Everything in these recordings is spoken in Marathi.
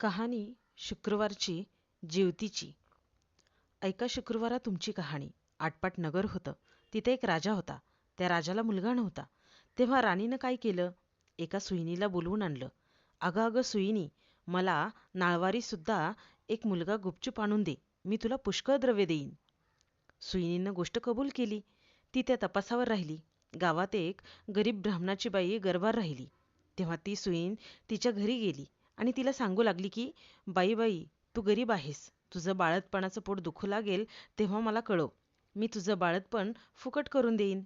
कहाणी शुक्रवारची जीवतीची. ऐका शुक्रवारा तुमची कहाणी. आटपाट नगर होतं. तिथे एक राजा होता. त्या राजाला मुलगा नव्हता. तेव्हा राणीनं काय केलं? एका सुईणीला बोलवून आणलं. अगं अगं सुईणी मला नाळवारीसुद्धा एक मुलगा गुपचूप आणून दे. मी तुला पुष्कळ द्रव्य देईन. सुईणीनं गोष्ट कबूल केली. ती त्या तपासावर राहिली. गावात एक गरीब ब्राह्मणाची बाई गरबार राहिली. तेव्हा ती सुईण तिच्या घरी गेली. आणि तिला सांगू लागली की बाई बाई तू गरीब आहेस. तुझं बाळतपणाचं पोट दुखू लागेल तेव्हा मला कळव. मी तुझं बाळतपण फुकट करून देईन.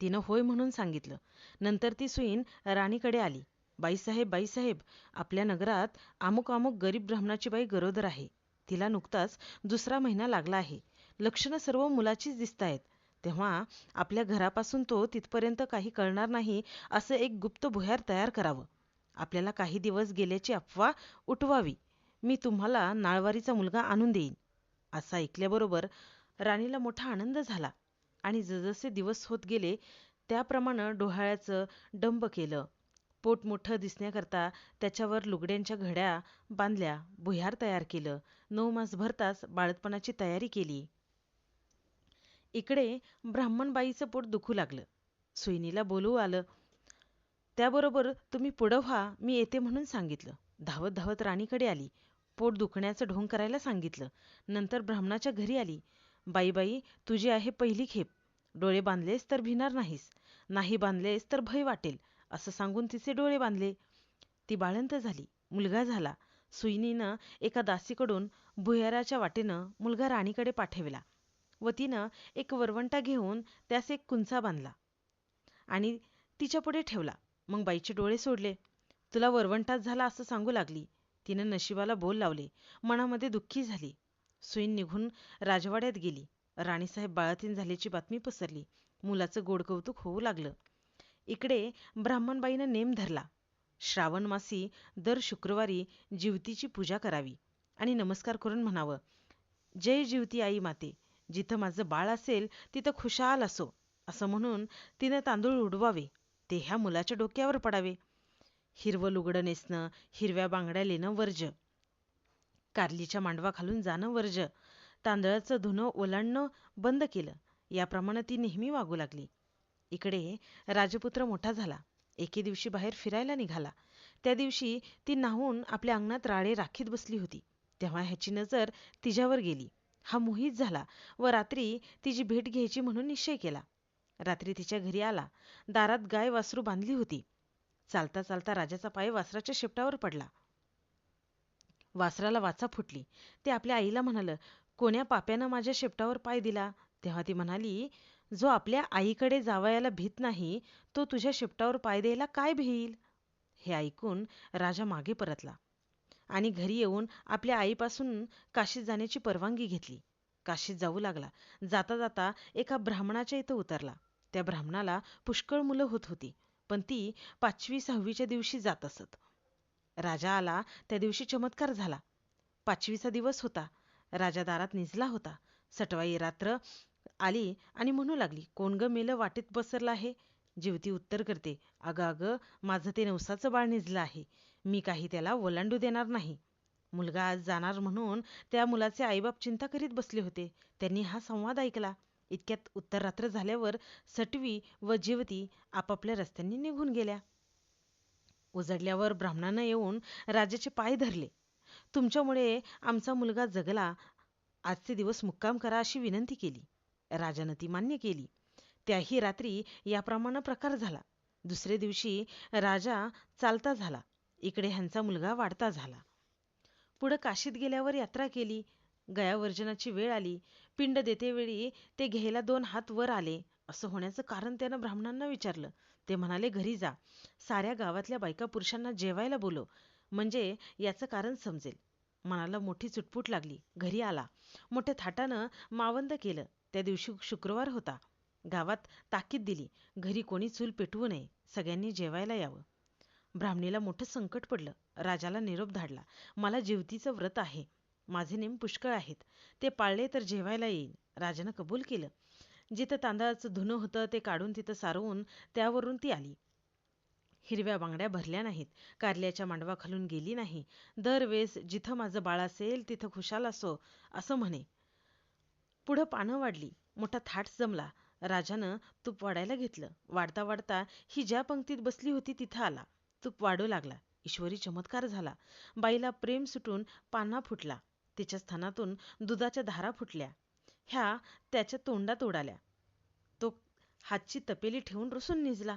तिनं होय म्हणून सांगितलं. नंतर ती सुईन राणीकडे आली. बाईसाहेब बाईसाहेब आपल्या नगरात अमुक अमुक गरीब ब्राह्मणाची बाई गरोदर आहे. तिला नुकताच दुसरा महिना लागला आहे. लक्षणं सर्व मुलाचीच दिसत आहेत तेव्हा आपल्या घरापासून तो तिथपर्यंत काही कळणार नाही असं एक गुप्त भुयार तयार करावं. आपल्याला काही दिवस गेल्याची अफवा उठवावी. मी तुम्हाला नाळवारीचा मुलगा आणून देईन. असं ऐकल्याबरोबर राणीला मोठा आनंद झाला आणि जसजसे दिवस होत गेले त्याप्रमाणे डोहाळ्याचं डंब केलं. पोट मोठं दिसण्याकरता त्याच्यावर लुगड्यांच्या घड्या बांधल्या भुयार तयार केलं नऊ मास भरताच बाळतपणाची तयारी केली. इकडे ब्राह्मणबाईचं पोट दुखू लागलं. सुईनीला बोलवू आलं त्याबरोबर तुम्ही पुढं व्हा मी येते म्हणून सांगितलं. धावत धावत राणीकडे आली. पोट दुखण्याचं ढोंग करायला सांगितलं. नंतर ब्राह्मणाच्या घरी आली. बाई बाई तुझी आहे पहिली खेप. डोळे बांधलेस तर भिणार नाहीस. नाही बांधलेस तर भय वाटेल. असं सांगून तिचे डोळे बांधले. ती बाळंत झाली. मुलगा झाला. सुईनीनं एका दासीकडून भुयाराच्या वाटेनं मुलगा राणीकडे पाठविला व तिनं एक वरवंटा घेऊन त्यास एक कुंचा बांधला आणि तिच्या पुढे ठेवला. मग बाईचे डोळे सोडले. तुला वरवंटात झाला असं सांगू लागली. तिनं नशिबाला बोल लावले. मनामध्ये दुःखी झाली. सुईन निघून राजवाड्यात गेली. राणीसाहेब बाळातीन झाल्याची बातमी पसरली. मुलाचं गोड कौतुक होऊ लागलं. इकडे ब्राह्मणबाईनं नेम धरला. श्रावण मासी दर शुक्रवारी जीवतीची पूजा करावी आणि नमस्कार करून म्हणावं जय जीवती आई माते. जिथं माझं बाळ असेल तिथं खुशाल असो. असं म्हणून तिनं तांदूळ उडवावे. ते ह्या मुलाच्या डोक्यावर पडावे. हिरवं लुगडं नेसणं हिरव्या बांगड्या लेणं वर्ज कारलीच्या मांडवा खालून जाणं वर्ज तांदळाचं धुणं ओलांडणं बंद केलं. याप्रमाणे ती नेहमी वागू लागली. इकडे राजपुत्र मोठा झाला. एके दिवशी बाहेर फिरायला निघाला. त्या दिवशी ती नाहून आपल्या अंगणात राळे राखीत बसली होती. तेव्हा ह्याची नजर तिच्यावर गेली. हा मोहित झाला व रात्री तिची भेट घ्यायची म्हणून निश्चय केला. रात्री तिच्या घरी आला. दारात गाय वासरू बांधली होती. चालता चालता राजाचा पाय वासराच्या शेपटावर पडला. वासराला वाचा फुटली. ते आपल्या आईला म्हणालं कोण्या पाप्यानं माझ्या शेपटावर पाय दिला? तेव्हा ती म्हणाली जो आपल्या आईकडे जावयाला भीत नाही तो तुझ्या शेपटावर पाय द्यायला काय भिईल? हे ऐकून राजा मागे परतला आणि घरी येऊन आपल्या आईपासून काशीत जाण्याची परवानगी घेतली. काशीत जाऊ लागला. जाता जाता एका ब्राह्मणाच्या इथं उतरला. त्या ब्राह्मणाला पुष्कळ मुलं होत होती पण ती पाचवी सहावीच्या दिवशी जात असत. राजा आला त्या दिवशी चमत्कार झाला. पाचवीचा दिवस होता राजा दारात निजला होता. सटवाई रात्र आली आणि म्हणू लागली कोण ग मेलं वाटेत पसरलं आहे? जीवती उत्तर करते अगं अगं माझं ते नवसाचं बाळ निजलं आहे मी काही त्याला ओलांडू देणार नाही. मुलगा आज जाणार म्हणून त्या मुलाचे आईबाप चिंता करीत बसले होते त्यांनी हा संवाद ऐकला. इतक्यात उत्तर रात्र झाल्यावर सटवी व जीवती आपापल्या रस्त्यांनी निघून गेल्या. उजडल्यावर ब्राह्मणानं येऊन राजाचे पाय धरले. तुमच्यामुळे आमचा मुलगा जगला. आजचे दिवस मुक्काम करा अशी विनंती केली. राजानं ती मान्य केली. त्याही रात्री याप्रमाणे प्रकार झाला. दुसरे दिवशी राजा चालता झाला. इकडे ह्यांचा मुलगा वाढता झाला. पुढं काशीत गेल्यावर यात्रा केली. गयावर्जनाची वेळ आली. पिंड देतेवेळी ते घ्यायला दोन हात वर आले. असं होण्याचं कारण त्यानं ब्राह्मणांना विचारलं. ते म्हणाले घरी जा. साऱ्या गावातल्या बायका पुरुषांना जेवायला बोलव. म्हणजे याचं कारण समजेल. मनाला मोठी चुटपूट लागली. घरी आला. मोठ्या थाटानं मावंद केलं. त्या दिवशी शुक्रवार होता. गावात ताकीद दिली. घरी कोणी चूल पेटवू नये. सगळ्यांनी जेवायला यावं. ब्राह्मणीला मोठं संकट पडलं. राजाला निरोप धाडला. मला जीवतीचं व्रत आहे. माझे नेम पुष्कळ आहेत. ते पाळले तर जेवायला येईल राजानं कबूल केलं. जिथं तांदळाचं धुणं होतं ते काढून तिथं सारवून त्यावरून ती आली. हिरव्या बांगड्या भरल्या नाहीत. कारल्याच्या मांडवाखालून गेली नाही. दरवेळेस जिथं माझं बाळ असेल तिथं खुशाल असो असं म्हणे. पुढं पानं वाढली. मोठा थाट जमला. राजानं तूप वाढायला घेतलं. वाढता वाढता ही ज्या पंक्तीत बसली होती तिथं आला. तूप वाढू लागला. ईश्वरी चमत्कार झाला. बाईला प्रेम सुटून पाना फुटला. तिच्या स्थानातून दुधाच्या धारा फुटल्या. ह्या त्याच्या तोंडात उडाल्या. तो हातची तपेली ठेवून रुसून निजला.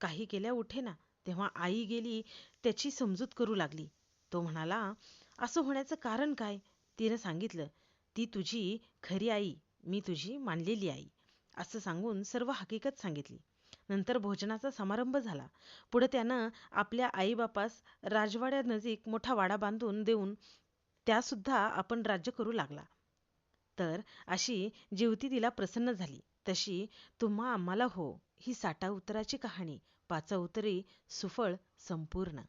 काही केल्या उठेना. तेव्हा आई गेली त्याची समजूत करू लागली. तो म्हणाला असं होण्याचं कारण काय? तिनं सांगितलं ती तुझी खरी आई. मी तुझी मानलेली आई. असं सांगून सर्व हकीकत सांगितली. नंतर भोजनाचा समारंभ झाला. पुढे त्यानं आपल्या आईबापास राजवाड्यानजीक मोठा वाडा बांधून देऊन त्यासुद्धा आपण राज्य करू लागला. तर अशी जेवती तिला प्रसन्न झाली. तशी तुम्हा आम्हाला हो ही साठा उतराची कहाणी. पाचा उतरी सुफळ संपूर्ण.